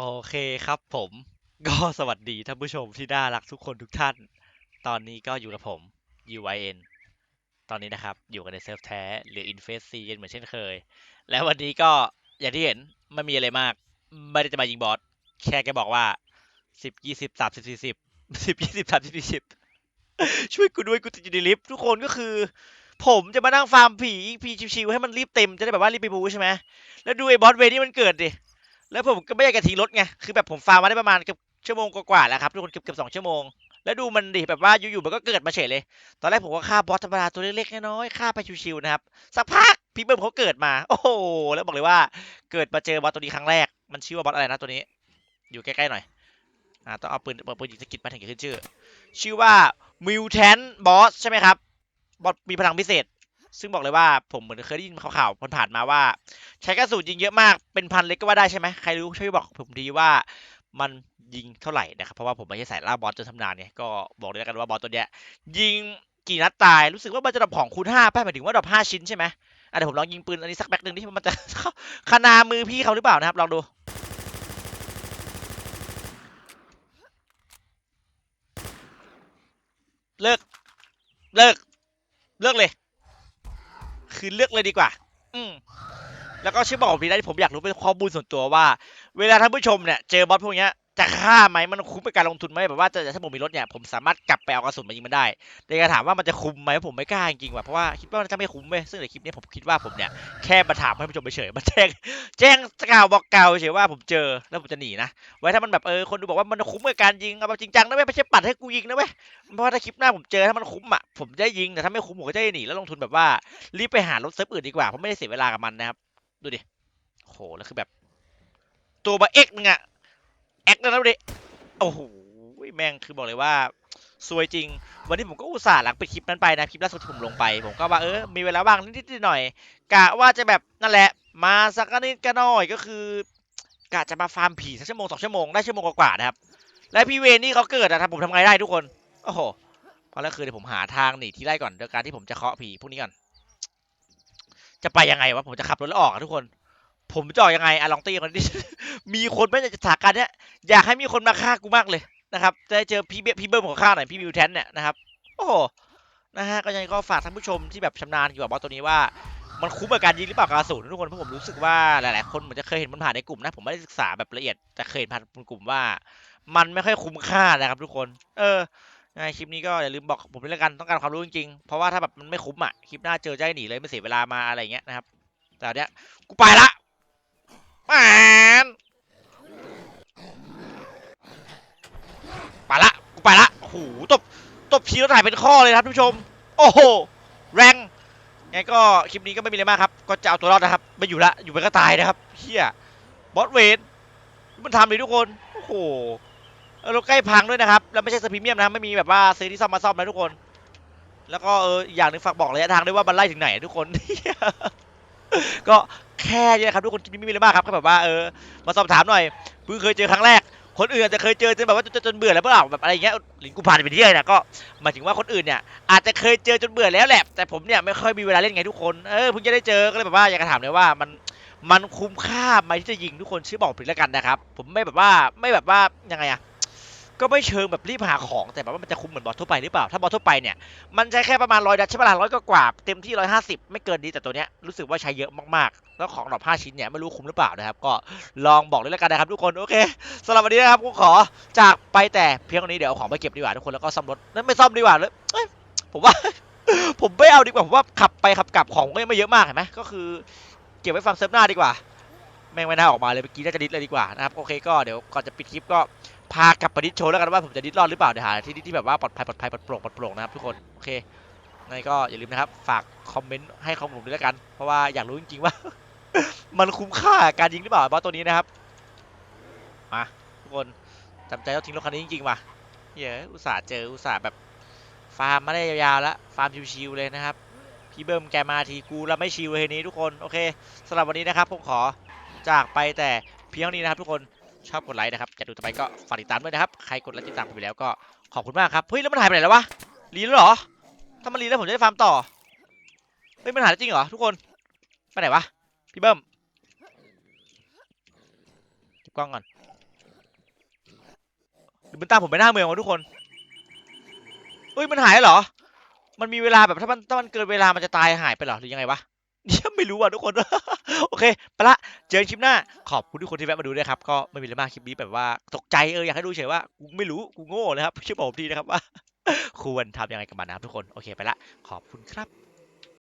โอเคครับผม ก็สวัสดีท่านผู้ชมที่น่ารักทุกคนทุกท่าน ตอนนี้ก็อยู่กับผม UYN ตอนนี้นะครับ อยู่กันในเซิร์ฟแท้ หรือ Infest C เหมือนเช่นเคย และวันนี้ก็อย่างที่เห็นไม่มีอะไรมาก ไม่ได้จะมายิงบอสแค่แกบอกว่าสิบยี่สิบสามสิบสี่สิบสิบยี่สิบสามสิบสี่สิบช่วยกูด้วยกูติดอยู่ในลิฟต์ทุกคนก็คือ ผมจะมานั่งฟาร์มผีผีชิวๆให้มันรีบเต็มจะได้แบบว่ารีบไปบูใช่ไหมแล้วดูไอ้บอสเวนี่มันเกิดดิ แล้วผมก็ไม่อยากจะทิ้งรถไง คือแบบผมฟาร์มมาได้ประมาณเกือบชั่วโมงกว่าๆแล้วครับทุกคนเกือบเกือบสองชั่วโมง แล้วดูมันดิแบบว่าอยู่ๆมันก็เกิดมาเฉยเลย ตอนแรกผมก็ฆ่าบอสธรรมดาตัวเล็กๆน้อยๆฆ่าไปชิวๆนะครับ สักพักพี่เบิ้มเขาเกิดมา โอ้โห แล้วบอกเลยว่าเกิดมาเจอบอสตัวนี้ครั้งแรก มันชื่อว่าบอสอะไรนะตัวนี้ อยู่ใกล้ๆหน่อย อ่าต้องเอาปืนอาปืนยิงสกิดมาถึงจะขึ้นชื่อ ชื่อว่า Mutant Boss ใช่ไหมครับ บอสมีพลังพิเศษ ซึ่งบอกเลยว่าผมเหมือนเคยได้ยินข่าวๆผ่านมาว่า ใช้กระสุนยิงเยอะมากเป็นพันเล็กก็ว่าได้ใช่ไหมใครรู้ช่วยบอกผมทีว่ามันยิงเท่าไหร่นะครับเพราะว่าผมไม่ใช่สายล่าบอสจนทำนานเนี่ยก็บอกเลยกันว่าบอสตัวเนี้ยยิงกี่นัดตายรู้สึกว่ามันจะดรอปของคูณห้าป้าหมายถึงว่าดรอปห้าชิ้นใช่ไหมอะเดี๋ยวผมลองยิงปืนอันนี้สักแบ็กหนึ่งที่มันจะขนามือพี่เขาหรือเปล่านะครับลองดูเลิก เลิก เลิกเลย คือเลือกเลยดีกว่า อืมแล้วก็ช่วยบอกผมทีได้ที่ผมอยากรู้เป็นข้อมูลส่วนตัวว่า เวลาท่านผู้ชมเนี่ยเจอบอสพวกเนี้ย จะฆ่าไหมมันคุ้มเป็นการลงทุนไหมแบบว่าจะถ้าผมมีรถเนี่ยผมสามารถกลับไปเอากระสุนมายิงมันได้แต่จะถามว่ามันจะคุ้มไหมผมไม่กล้าจริงๆว่ะเพราะว่าคิดว่ามันจะไม่คุ้มเว้ยซึ่งในคลิปนี้ผมคิดว่าผมเนี่ยแค่มาถามให้ผู้ชมเฉยมาแจ้งแจ้งกล่าวบอกกล่าวเฉยว่าผมเจอแล้วผมจะหนีนะไว้ถ้ามันแบบเออคนดูบอกว่ามันคุ้มกับการยิงเอาแบบจริงจังนะเว้ยไม่ใช่ปัดให้กูยิงนะเว้ยเพราะว่าถ้าคลิปหน้าผมเจอถ้ามันคุ้มอะผมจะยิงแต่ถ้าไม่คุ้มผมก็จะหนีแล้วลงทุนแบบว่ารีบไปหารถเซิร์ฟอื่นดีกว่าเพราะไม่ได้เสียเวลากับมันนะครับดูดิโหแล้วคือแบบตัวมาเอ็กนึงอะ แอคแล้วดิโอ้โหแม่งคือบอกเลยว่าซวยจริง วันนี้ผมก็อุตส่าห์หลังไปดคลิปนั้นไปนะ คลิปล่าสุดที่ผมลงไป ผมก็ว่าเออ มีเวลาว่างนิดๆหน่อยกะว่าจะแบบนั่นแหละ มาสักนิดก็น้อยก็คือกะจะมาฟาร์มผีสักชั่วโมงสองชั่วโมงได้ชั่วโมงกว่าๆนะครับ และพี่เวนนี่เขาเกิดอะทำผมทำไงได้ทุกคน โอ้โหเพราะแล้วคือเดี๋ยวผมหาทางหนีที่ไล่ก่อนโดยการที่ผมจะเคาะผีพวกนี้ก่อน จะไปยังไงวะผมจะขับรถแล้วออกทุกคน ผมจะออกยังไงอะลองตีกันดิมีคนไม่ในสถานการเนี้ยอยากให้มีคนมาฆ่ากูมากเลยนะครับจะได้เจอพี่เบพี่เบิ้มของข้าหน่อยพี่มิวแทนเนี่ยนะครับ โอ้โหนะฮะก็ยังก็ฝากท่านผู้ชมที่แบบชำนาญเกี่ยวกับบอสตัวนี้ว่ามันคุ้มกับการยิงหรือเปล่ากระสุนทุกคนเพราะผมรู้สึกว่าหลาย ๆ คนเหมือนจะเคยเห็นมันผ่านในกลุ่มนะผมไม่ได้ศึกษาแบบละเอียดแต่เคยเห็นผ่านในกลุ่มว่า มันไม่ค่อยคุ้มค่านะครับทุกคน เออยังไงคลิปนี้ก็อย่าลืมบอกผมด้วยละกันต้องการความรู้จริงๆเพราะว่าถ้าแบบมันไม่คุ้มอะคลิปหน้าเจอจะให้หนีเลยไม่เสียเวลามาอะไรเงี้ยนะครับแต่เนี้ยกูไปละ แมนไปละกูไปละโอ้โหตบตบทีแล้วถ่ายเป็นข้อเลยครับทุกผู้ชม โอ้โห แรงไงก็คลิปนี้ก็ไม่มีอะไรมากครับ ก็จะเอาตัวรอดนะครับ ไม่อยู่ละ อยู่ไปก็ตายนะครับเฮียบอสเวนมันทำเลยทุกคน โอ้โหเรถใกล้พังด้วยนะครับ แล้วไม่ใช่สพรีเมียมนะไม่มีแบบว่าซื้อที่ซ่อมมาซ่อมนะทุกคน แล้วก็เอออย่างหนึงฝากบอกระยะทางด้วยว่ามันไล่ถึงไหนทุกคน ก็ แค่เนี้ครับทุกคนคลิปนี้ไม่มีอะไรมากครับก็แบบว่าเออมาสอบถามหน่อยเพิ่งเคยเจอครั้งแรก คนอื่นอาจจะเคยเจอจนแบบว่าจนจนเบื่อแล้วเปล่าแบบอะไรอย่างเงี้ยหลิงกูผ่านไปเรื่อยนะก็หมายถึงว่าคนอื่นเนี่ยอาจจะเคยเจอจนเบื่อแล้วแหละแต่ผมเนี่ยไม่ค่อยมีเวลาเล่นไงทุกคนเออเพิ่งจะได้เจอก็เลยแบบว่าอยากจะถามเลยว่ามันมันคุ้มค่าไหมที่จะยิงทุกคนชื่อบอกผมแล้วกันนะครับผมไม่แบบว่าไม่แบบว่ายังไงอะ ก็ไม่เชิงแบบรีบหาของแต่แบบว่ามันจะคุ้มเหมือนบอสทั่วไปหรือเปล่า ถ้าบอสทั่วไปเนี่ยมันใช้แค่ประมาณร้อยดัชใช่ปะล่ะร้อยก็กว่าเต็มที่ร้อยห้าสิบไม่เกินนี้แต่ตัวเนี้ยรู้สึกว่าใช้เยอะมากๆ แล้วของดอกห้าชิ้นเนี่ยไม่รู้คุ้มหรือเปล่านะครับ ก็ลองบอกเลยแล้วกันนะครับทุกคนโอเคสำหรับวันนี้นะครับกูขอจากไปแต่เพียงเท่านี้เดี๋ยวเอาของไปเก็บดีกว่าทุกคนแล้วก็ซ่อมรถนั่นไม่ซ่อมดีกว่าเลยเอ้ยผมว่า ผมไม่เอาดีกว่าผมว่าขับไปขับกลับของก็ยังไม่เยอะมากเห็นไหมก็คือ เก็บไว้ฟังเซิร์ฟหน้าดีกว่าแม่งไม่น่าออกมาเลยเมื่อกี้น่าจะดิสเลยดีกว่านะครับโอเคก็เดี๋ยวก่อนจะปิดคลิปก็ พากลับไปดิสโชว์แล้วกันว่าผมจะดิสรอดหรือเปล่าเดี๋ยวหาที่ที่แบบว่าปลอดภัยปลอดภัยปลอดโปร่งปลอดโปร่งนะครับทุกคนโอเคงั้นก็อย่าลืมนะครับ ฝากคอมเมนต์ให้ข้อมูลด้วยแล้วกัน เพราะว่าอยากรู้จริงๆว่า มันคุ้มค่าการยิงหรือเปล่าบอสตัวนี้นะครับมาทุกคนจำใจต้องทิ้งรถคันนี้จริงๆว่ะเฮ้ยอุตส่าห์เจออุตส่าห์แบบฟาร์มมาได้ยาวๆแล้วฟาร์มชิวๆเลยนะครับพี่เบิ้มแกมาทีกูแล้วไม่ชิวเลยนี้ทุกคนโอเคสำหรับวันนี้นะครับผมขอจากไปแต่เพียงนี้นะครับทุกคน ชอบกดไลค์นะครับจะดูต่อไปก็ฝากติดตามด้วยนะครับ ใครกดไลค์ติดตามผมไปแล้วก็ขอบคุณมากครับ เฮ้ยแล้วมันหายไปไหนแล้ววะ รีแล้วเหรอ ถ้ามันรีแล้วผมจะได้ฟาร์มต่อ เฮ้ยมันหายจริงเหรอทุกคน ไปไหนวะ พี่เบิ้มเก็บกล้องก่อนรือมันตามผมไปหน้าเมืองวะทุกคนเอ้ยมันหายเหรอ มันมีเวลาแบบถ้ามันถ้ามันเกินเวลามันจะตายหายไปเหรอหรือยังไงวะ เนี่ยไม่รู้อะทุกคน โอเค ไปละ เจอคลิปหน้า ขอบคุณทุกคนที่แวะมาดูด้วยครับ ก็ไม่มีอะไรมากคลิปนี้แบบว่าตกใจเอออยากให้ดูเฉยว่ากูไม่รู้กูโง่เลยครับช่วยบอกผมทีนะครับว่า ควรทำยังไงกับมันนะครับทุกคน โอเคไปละ ขอบคุณครับ